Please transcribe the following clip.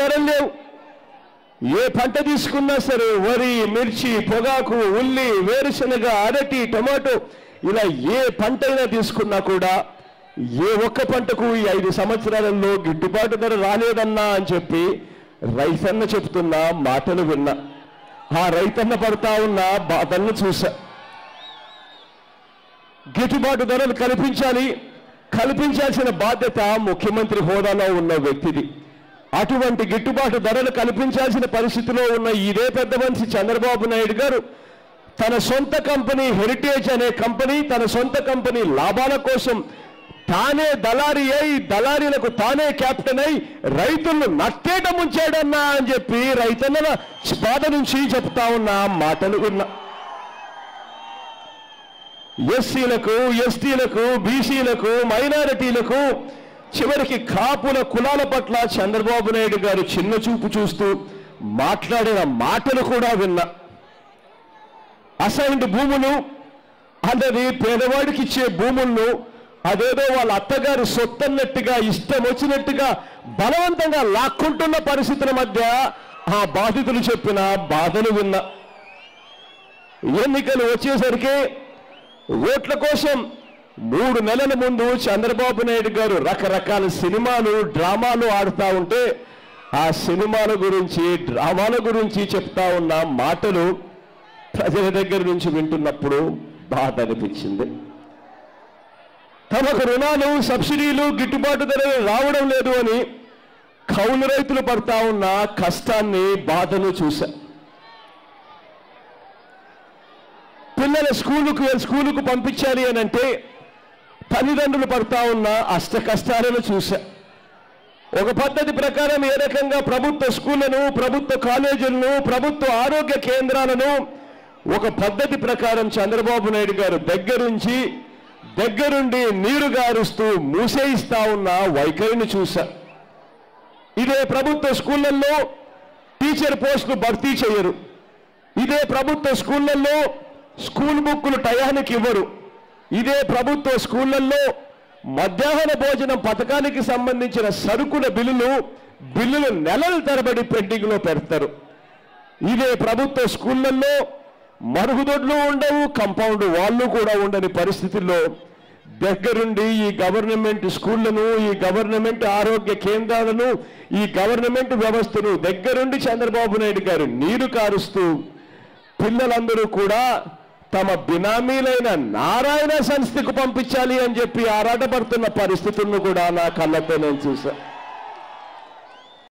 ధరలు లేవు. ఏ పంట తీసుకున్నా సరే వరి మిర్చి పొగాకు ఉల్లి వేరుశనగ అరటి టమాటో ఇలా ఏ పంట అయినా తీసుకున్నా కూడా ఏ ఒక్క పంటకు ఈ ఐదు సంవత్సరాలలో గిట్టుబాటు ధర రాలేదన్నా అని చెప్పి రైతన్న చెప్తున్న మాటలు విన్నా. ఆ రైతన్న పడతా ఉన్న బాధలను చూసా గిట్టుబాటు ధరలు కల్పించాలి. కల్పించాల్సిన బాధ్యత ముఖ్యమంత్రి హోదాలో ఉన్న వ్యక్తిది. అటువంటి గిట్టుబాటు ధరలు కల్పించాల్సిన పరిస్థితిలో ఉన్న ఇదే పెద్ద మనిషి చంద్రబాబు నాయుడు గారు తన సొంత కంపెనీ హెరిటేజ్ అనే కంపెనీ తన సొంత కంపెనీ లాభాల కోసం తానే దళారి అయి దళారీలకు తానే కెప్టెన్ అయి రైతులను నట్టేట ముంచాడన్నా అని చెప్పి రైతన్నల బాధ నుంచి చెప్తా ఉన్న మాటలు విన్నా. ఎస్సీలకు ఎస్టీలకు బీసీలకు మైనారిటీలకు చివరికి కాపుల కులాల పట్ల చంద్రబాబు నాయుడు గారు చిన్న చూపు చూస్తూ మాట్లాడిన మాటలు కూడా విన్నా. అసైన్డ్ భూములు అన్నది పేదవాడికి ఇచ్చే భూములను అదేదో వాళ్ళ అత్తగారు సొత్తన్నట్టుగా ఇష్టం వచ్చినట్టుగా బలవంతంగా లాక్కుంటున్న పరిస్థితుల మధ్య ఆ బాధితులు చెప్పిన బాధలు విన్నా. ఎన్నికలు వచ్చేసరికి ఓట్ల కోసం మూడు నెలల ముందు చంద్రబాబు నాయుడు గారు రకరకాల సినిమాలు డ్రామాలు ఆడుతూ ఉంటే ఆ సినిమాల గురించి డ్రామాల గురించి చెప్తా ఉన్న మాటలు ప్రజల దగ్గర నుంచి వింటున్నప్పుడు బాధ అనిపించింది. తమకు రుణాలు సబ్సిడీలు గిట్టుబాటు ధరలు రావడం లేదు అని కౌలు రైతులు పడతా ఉన్న కష్టాన్ని బాధను చూశా. పిల్లల స్కూలుకు స్కూలుకు పంపించాలి అని అంటే తల్లిదండ్రులు పడతా ఉన్న అష్ట కష్టాలను చూశా. ఒక పద్ధతి ప్రకారం ఏ రకంగా ప్రభుత్వ స్కూళ్ళను ప్రభుత్వ కాలేజీలను ప్రభుత్వ ఆరోగ్య కేంద్రాలను ఒక పద్ధతి ప్రకారం చంద్రబాబు నాయుడు గారు దగ్గరుంచి దగ్గరుండి నీరు గారుస్తూ మూసేయిస్తా ఉన్న వైఖరిని చూశా. ఇదే ప్రభుత్వ స్కూళ్ళల్లో టీచర్ పోస్టులు భర్తీ చేయరు. ఇదే ప్రభుత్వ స్కూళ్ళల్లో స్కూల్ బుక్కులు టయానికి ఇవ్వరు. ఇదే ప్రభుత్వ స్కూళ్ళల్లో మధ్యాహ్న భోజనం పథకానికి సంబంధించిన సరుకుల బిల్లులు బిల్లులు నెలల తరబడి పెండింగ్లో పెడతారు. ఇదే ప్రభుత్వ స్కూళ్ళల్లో మరుగుదొడ్లు ఉండవు కంపౌండ్ వాళ్ళు కూడా ఉండని పరిస్థితుల్లో దగ్గరుండి ఈ గవర్నమెంట్ స్కూళ్ళను ఈ గవర్నమెంట్ ఆరోగ్య కేంద్రాలను ఈ గవర్నమెంట్ వ్యవస్థను దగ్గరుండి చంద్రబాబు నాయుడు గారు నీరు కారుస్తూ పిల్లలందరూ కూడా తమ బినామీలైన నారాయణ సంస్థకు పంపించాలి అని చెప్పి ఆరాటపడుతున్న పరిస్థితులను కూడా నా కళ్ళతో నేను చూశాను